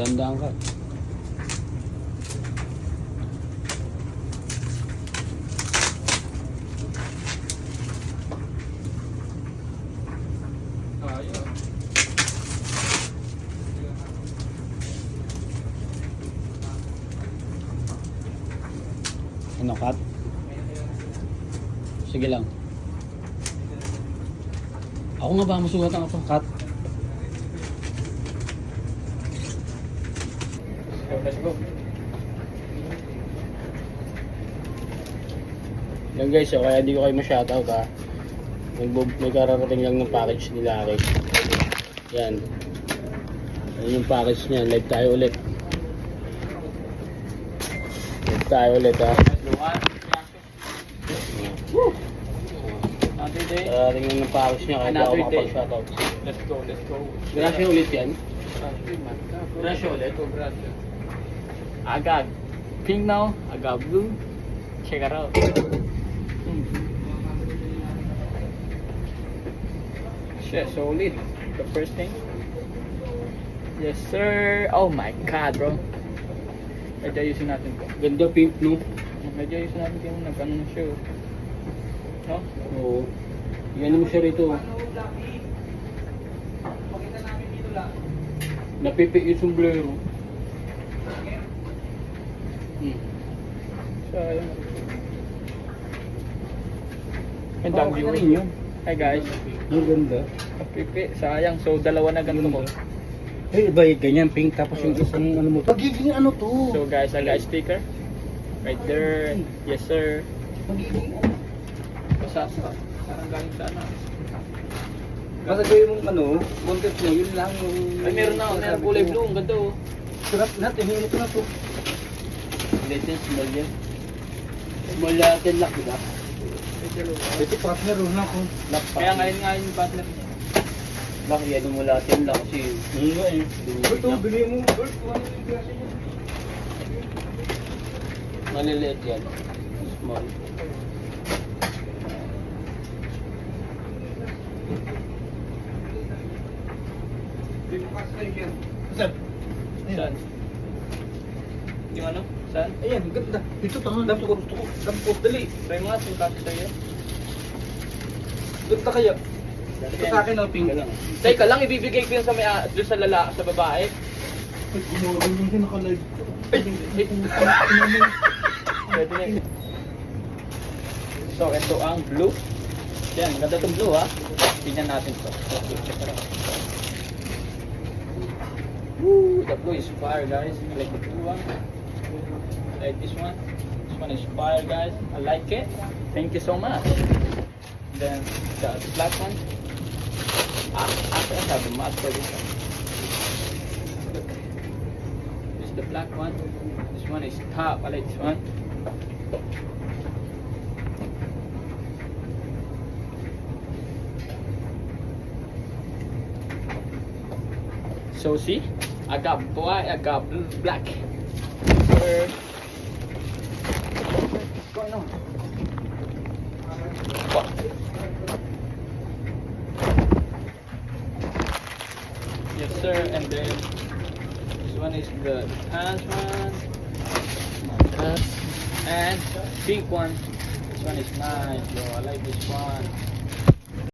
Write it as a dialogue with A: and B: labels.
A: Dandaan ka. Ano, cut? Sige lang. Ako nga ba masugatan pa? Cut.
B: Let's go.
A: Yan guys, so, kaya di ko kayo ma-shoutout ha. May, bu- may kararating lang ng package nila Aki. Yan. Yan yung package niya. Live tayo ulit. Live tayo ulit ha.
B: Day.
A: Kararating lang ng package niya kaya ako makapag-shoutout.
B: Let's go, let's go.
A: Gracia ulit yan.
B: Gracia, man.
A: Gracia
B: gracia. Agag. Pink now, agag blue. Check it out. Hmm. Shit, solid. The first thing. Yes, sir. Oh my God, bro. Medyo ayusin natin to.
A: Ganda pink no?
B: Medyo ayusin natin yung nag-ano na siya. oh. No?
A: Oo. Yan mo siya rito. Napipi yung sombrero.
B: So, ayun. Ang
A: Oh,
B: dami
A: na
B: view.
A: rin yun.
B: Hi guys.
A: Ang ganda.
B: Kapipi, sayang. So, dalawa na ganito ko.
A: Eh, iba yung ganyan, pink, tapos yung isang ano mo. Pagiging ano to?
B: So guys, I got a sticker. Right there. Yes sir.
A: Magiging ano?
B: Basta sa parang galing sa ano.
A: Basta gawin mong ano, content mo, yun lang yung...
B: Ay meron na, meron kulay blue. Ang ganda oh.
A: Sarap natin, hingi ko na to.
B: Latest model.
A: Mula din lock, diba? Ito partner, na ako. Lock pa.
B: Kaya ngayon nga yung partner niya.
A: Lock, yan yung mula din lock kasi... Hindi nga eh. Ito, bili mo. Bert, ano yung klase niya? Maliliit yan. Small. Saan?
B: Saan? Yung ano? Saan?
A: Ayan, ganda. Ito, tanga. Dami ko gusto ko. Dami ko, dali.
B: Try mo nga, yung kasi sa'yo.
A: Ganda kaya. Ito sa akin, oh, pink.
B: Teka lang, ibibigay ko yun sa, may, ah, doon sa lala, sa babae.
A: Ay, gumawa yung hindi naka-live.
B: Ay, ay, Pwede na yun. So, ito ang blue. Yan, maganda itong blue ha. Tingnan natin ito. Woo, the blue is fire guys. I like the blue one. Like this one. This one is fire guys. I like it. Thank you so much. Then the black one. Ah, I have the mask for this one. Look. This is the black one. This one is top. I like this one. So see, I got white, I got black. Sir. And then this one is the pants one. And pink one. This one is nice, yo. I like this one.